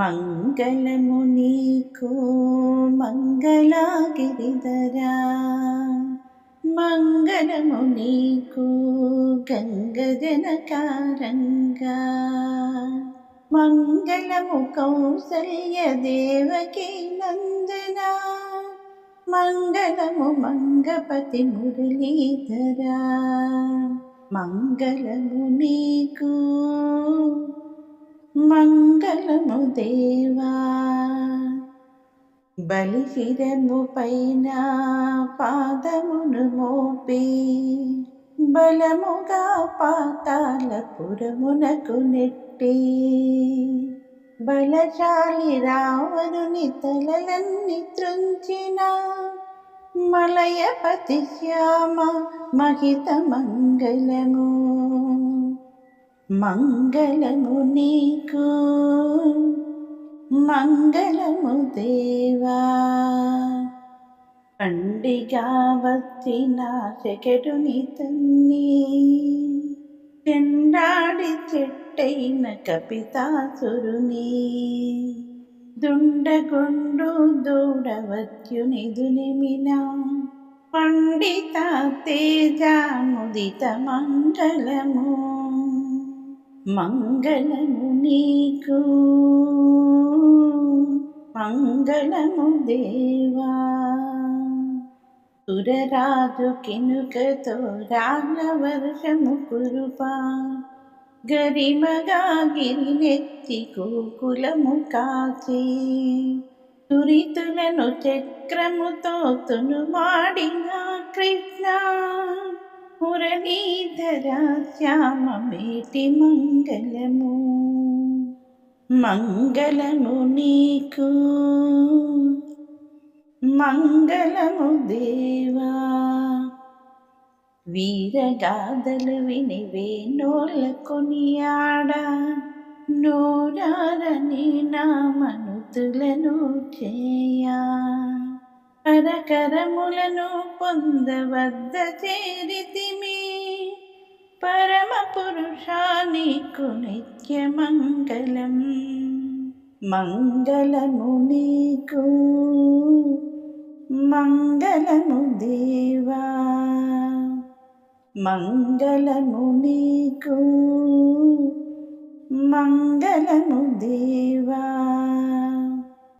మంగళము నీకు మంగళగిరిధరా మంగళము నీకు గంగజనకారంగా మంగళము కౌసల్య దేవకి నందన మంగళము మంగపతి మురళీధరా మంగళము నీకు మంగళము దేవా. బలిహిరము పైన పాదమును మోపి బలముగా పాతాల పురమునకు నెట్టి బలశాలి రావణుని తలలన్నీ త్రుంచిన మలయపతి శ్యామ మహిత మంగళము. మంగళము నీకు. మంగళము దేవా. పండిగా వచ్చిన శకటుని తన్ని చెండాడి చెట్టైన కపితాసురుని. దుండగుండు దూడవత్యుని దునిమిన పండిత తేజ ముదిత మంగళము. మంగళము నీకు. మంగళము దేవా. సురరాజు కినుకతో రాళ్ళ కురుపా. గరిమగా గిరినెత్తి గోకులము కాచి. తురితులను చక్రముతో తునుమాడిన కృష్ణ. మురళీధర శ్యామ మేటి మంగళము మంగళము నీకు. మంగళము దేవా. వీరగాథలు విని వేణోళ్ళ కొనియాడ. నోరారని నా మనుతులను చేయా. పరకరములను పొందవద్ద చేరితిమి పరమ పురుషానికు నిత్య మంగళం. మంగళము నీకు. మంగళము దేవా. మంగళము నీకు. మంగళము దేవా.